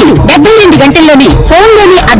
గురూజీ డెబ్బై రెండు గంటల్లోనే ఫోన్లోని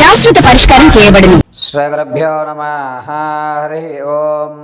శాశ్వత పరిష్కారం చేయబడును. శ్రీగురుభ్యో నమ. హరి ఓం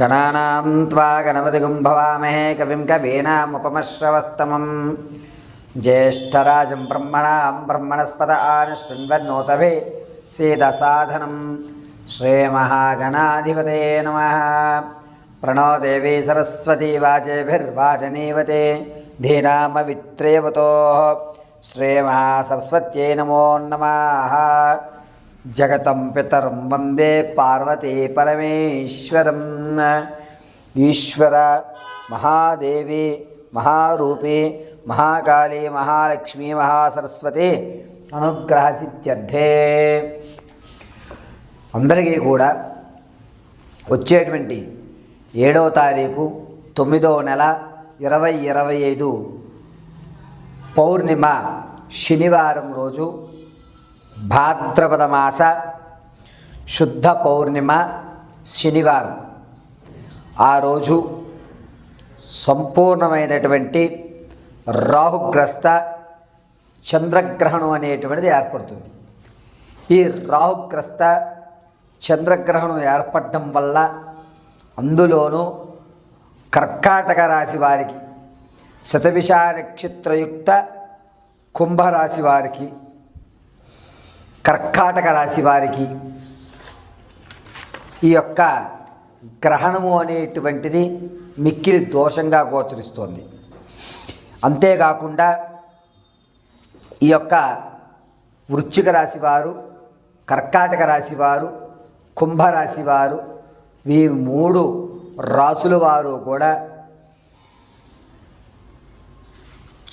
గణానాం త్వా గణపతిగుం భవామహే కవిం కవీనాముపమశ్రవస్తమం జ్యేష్ఠరాజం బ్రహ్మణాం బ్రహ్మణస్పద ఆన శృణ్వన్నోతభే సీదసాధనం శ్రీమహాగణాధిపతే నమ. ప్రణో దేవీ సరస్వతీ వాచేభిర్వాచనీవతే ధీనామవిత్రేవతో శ్రీమహాసరస్వత్యై నమో నమ జగతం పితరం వందే పార్వతీ పరమేశ్వరం ఈశ్వర మహాదేవి మహారూపి మహాకాళీ మహాలక్ష్మి మహాసరస్వతి అనుగ్రహ సిద్ధ్యర్థే అందరికీ కూడా వచ్చేటువంటి ఏడవ తారీఖు తొమ్మిదవ నెల ఇరవై ఇరవై ఐదు పౌర్ణిమ శనివారం రోజు భాద్రపద మాస శుద్ధ పౌర్ణిమ శనివారం. ఆ రోజు సంపూర్ణమైనటువంటి రాహుగ్రస్త చంద్రగ్రహణం అనేటువంటిది ఏర్పడుతుంది. ఈ రాహుగ్రస్త చంద్రగ్రహణం ఏర్పడడం వల్ల అందులోనూ కర్కాటక రాశి వారికి శతభిష నక్షత్రయుక్త కుంభరాశి వారికి కర్కాటక రాశి వారికి ఈ యొక్క గ్రహణము అనేటువంటిది మిక్కిలి దోషంగా గోచరిస్తోంది. అంతేకాకుండా ఈ యొక్క వృశ్చిక రాశి వారు కర్కాటక రాశి వారు కుంభరాశి వారు ఈ మూడు రాసుల వారు కూడా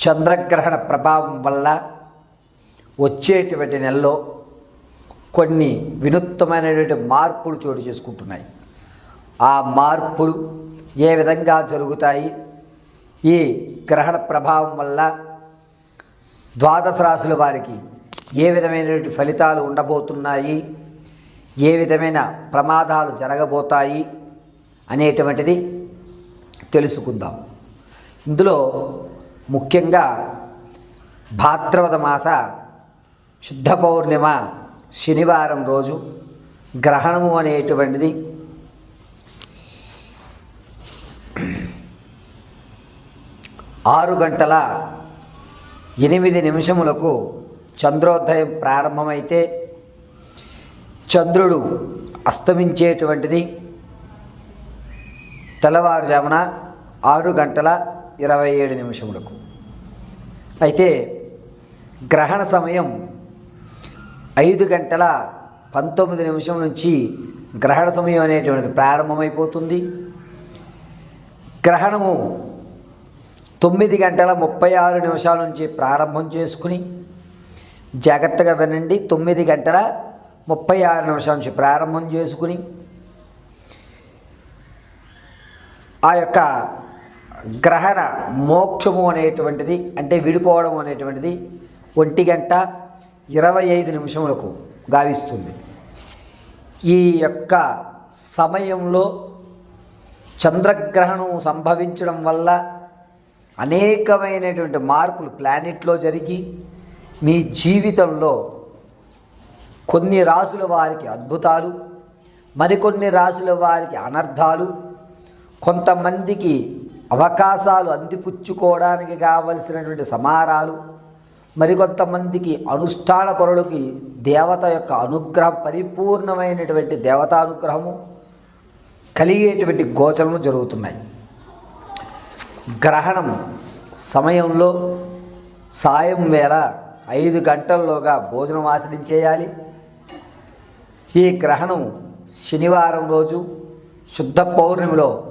చంద్రగ్రహణ ప్రభావం వల్ల వచ్చేటువంటి నెలలో కొన్ని వినూత్నమైనటువంటి మార్పులు చోటు చేసుకుంటున్నాయి. ఆ మార్పులు ఏ విధంగా జరుగుతాయి? ఈ గ్రహణ ప్రభావం వల్ల ద్వాదశ రాశుల వారికి ఏ విధమైనటువంటి ఫలితాలు ఉండబోతున్నాయి? ఏ విధమైన ప్రమాదాలు జరగబోతాయి? అనేటువంటిది తెలుసుకుందాం. ఇందులో ముఖ్యంగా భాద్రపద మాస శుద్ధ పౌర్ణిమ శనివారం రోజు గ్రహణము అనేటువంటిది ఆరు గంటల ఎనిమిది నిమిషములకు చంద్రోదయం ప్రారంభమైతే చంద్రుడు అస్తమించేటువంటిది తెల్లవారుజామున ఆరు గంటల ఇరవై ఏడు నిమిషములకు. అయితే గ్రహణ సమయం ఐదు గంటల పంతొమ్మిది నిమిషం నుంచి గ్రహణ సమయం అనేటువంటిది ప్రారంభమైపోతుంది. గ్రహణము తొమ్మిది గంటల ముప్పై ఆరు నిమిషాల నుంచి ప్రారంభం చేసుకుని జాగ్రత్తగా వినండి. తొమ్మిది గంటల ముప్పై ఆరు నిమిషాల నుంచి ప్రారంభం చేసుకుని ఆ యొక్క గ్రహణ మోక్షము అనేటువంటిది అంటే విడిపోవడం అనేటువంటిది ఒంటి గంట ఇరవై ఐదు నిమిషములకు గావిస్తుంది. ఈ యొక్క సమయంలో చంద్రగ్రహణం సంభవించడం వల్ల అనేకమైనటువంటి మార్పులు ప్లానెట్లో జరిగి మీ జీవితంలో కొన్ని రాసుల వారికి అద్భుతాలు మరికొన్ని రాసుల వారికి అనర్థాలు కొంతమందికి అవకాశాలు అందిపుచ్చుకోవడానికి కావలసినటువంటి సమారాలు మరికొంతమందికి అనుష్ఠాన పరులకి దేవత యొక్క అనుగ్రహం పరిపూర్ణమైనటువంటి దేవతానుగ్రహము కలిగేటువంటి గోచరములు జరుగుతున్నాయి. గ్రహణం సమయంలో సాయం వేళ ఐదు గంటల్లోగా భోజనం ఆచరించేయాలి. ఈ గ్రహణం శనివారం రోజు శుద్ధ పౌర్ణమిలో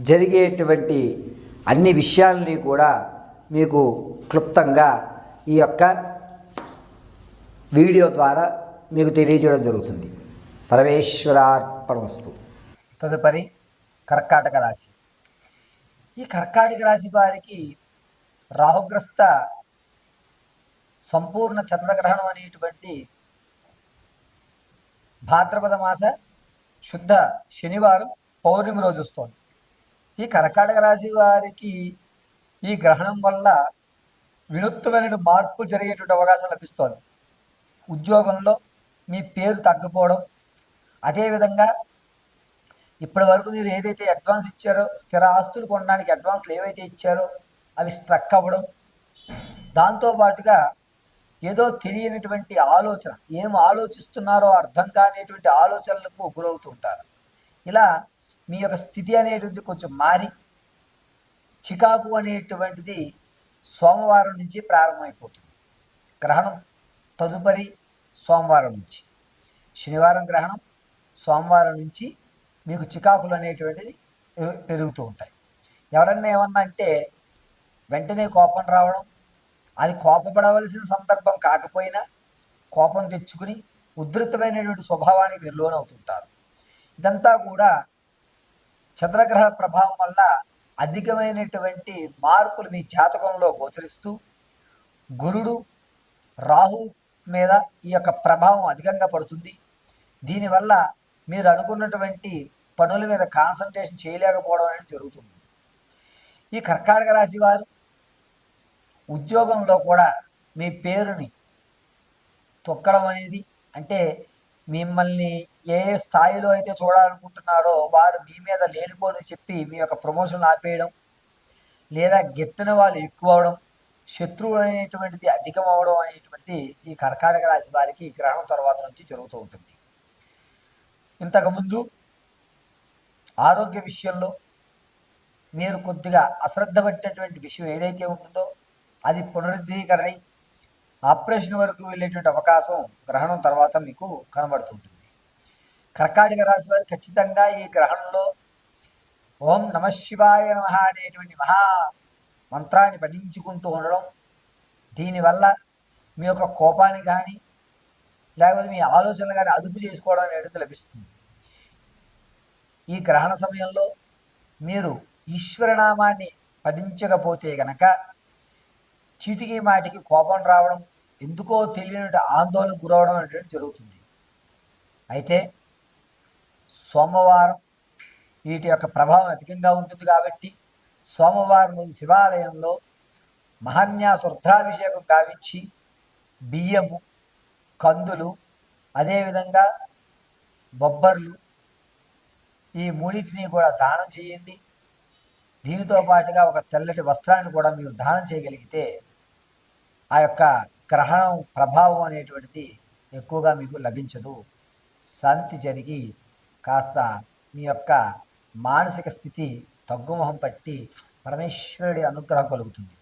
జరిగేటువంటి అన్ని విషయాలని కూడా మీకు క్లుప్తంగా ఈ యొక్క వీడియో ద్వారా మీకు తెలియజేయడం జరుగుతుంది. పరమేశ్వరార్పణమస్తు. తదుపరి కర్కాటక రాశి. ఈ కర్కాటక రాశి వారికి రాహుగ్రస్త సంపూర్ణ చంద్రగ్రహణం అనేటువంటి భాద్రపద మాస శుద్ధ శనివారం పౌర్ణమి రోజు వస్తుంది. ఈ కర్కాటక రాశి వారికి ఈ గ్రహణం వల్ల వినూత్నమైన మార్పు జరిగేటువంటి అవకాశం లభిస్తోంది. ఉద్యోగంలో మీ పేరు తగ్గిపోవడం అదేవిధంగా ఇప్పటి వరకు మీరు ఏదైతే అడ్వాన్స్ ఇచ్చారో స్థిర ఆస్తులు కొనడానికి అడ్వాన్స్లు ఏవైతే ఇచ్చారో అవి స్ట్రక్ అవ్వడం దాంతోపాటుగా ఏదో తెలియనటువంటి ఆలోచన ఏం ఆలోచిస్తున్నారో అర్థం కానిటువంటి ఆలోచనలకు గురవుతూ ఉంటారు. ఇలా మీ యొక్క స్థితి అనేటువంటిది కొంచెం మారి చికాకు అనేటువంటిది సోమవారం నుంచి ప్రారంభమైపోతుంది. గ్రహణం తదుపరి సోమవారం నుంచి. శనివారం గ్రహణం సోమవారం నుంచి మీకు చికాకులు అనేటువంటిది పెరుగుతూ ఉంటాయి. ఎవరన్నా ఏమన్నా అంటే వెంటనే కోపం రావడం అది కోపపడవలసిన సందర్భం కాకపోయినా కోపం తెచ్చుకుని ఉధృతమైనటువంటి స్వభావానికి మీరు లోనవుతుంటారు ఇదంతా కూడా చంద్రగ్రహ ప్రభావం వల్ల అధికమైనటువంటి మార్పులు మీ జాతకంలో గోచరిస్తూ గురుడు రాహు మీద ఈ యొక్క ప్రభావం అధికంగా పడుతుంది. దీనివల్ల మీరు అనుకున్నటువంటి పనుల మీద కాన్సన్ట్రేషన్ చేయలేకపోవడం అనేది జరుగుతుంది. ఈ కర్కాటక రాశి వారు ఉద్యోగంలో కూడా మీ పేరుని తొక్కడం అనేది అంటే మిమ్మల్ని ఏ స్థాయిలో అయితే చూడాలనుకుంటున్నారో వారు మీ మీద లేనిపోని చెప్పి మీ యొక్క ప్రమోషన్ ఆపేయడం లేదా గిట్టన వాళ్ళు ఎక్కువ అవడం శత్రువు అనేటువంటిది అధికం అవడం అనేటువంటిది ఈ కర్కాటక రాశి వారికి గ్రహణం తర్వాత నుంచి జరుగుతూ ఉంటుంది. ఇంతకుముందు ఆరోగ్య విషయంలో మీరు కొద్దిగా అశ్రద్ధ పట్టినటువంటి విషయం ఏదైతే ఉంటుందో అది పునరుద్ధీకరణ ఆపరేషన్ వరకు వెళ్ళేటువంటి అవకాశం గ్రహణం తర్వాత మీకు కనబడుతుంటుంది. కర్కాటక రాశి వారు ఖచ్చితంగా ఈ గ్రహణంలో ఓం నమ శివాయ నమ అనేటువంటి మహా మంత్రాన్ని పఠించుకుంటూ ఉండడం దీనివల్ల మీ యొక్క కోపాన్ని కానీ లేకపోతే మీ ఆలోచనలు కానీ అదుపు చేసుకోవడం అనేది లభిస్తుంది. ఈ గ్రహణ సమయంలో మీరు ఈశ్వరనామాన్ని పఠించకపోతే గనక చీటికి మాటికి కోపం రావడం ఎందుకో తెలియని ఆందోళన గురవడం అనేటువంటి జరుగుతుంది. అయితే సోమవారం వీటి యొక్క ప్రభావం అధికంగా ఉంటుంది కాబట్టి సోమవారం రోజు శివాలయంలో మహాన్యాస రుద్రాభిషేకం గావించి బియ్యము కందులు అదేవిధంగా బొబ్బర్లు ఈ మూడింటిని కూడా దానం చేయండి. దీనితో పాటుగా ఒక తెల్లటి వస్త్రాన్ని కూడా మీరు దానం చేయగలిగితే ఆ యొక్క గ్రహణం ప్రభావం అనేటువంటిది ఎక్కువగా మీకు లభించదు. శాంతి జరిగి కాస్త మీ యొక్క మానసిక స్థితి తగ్గుముఖం పట్టి పరమేశ్వరుడి అనుగ్రహం కలుగుతుంది.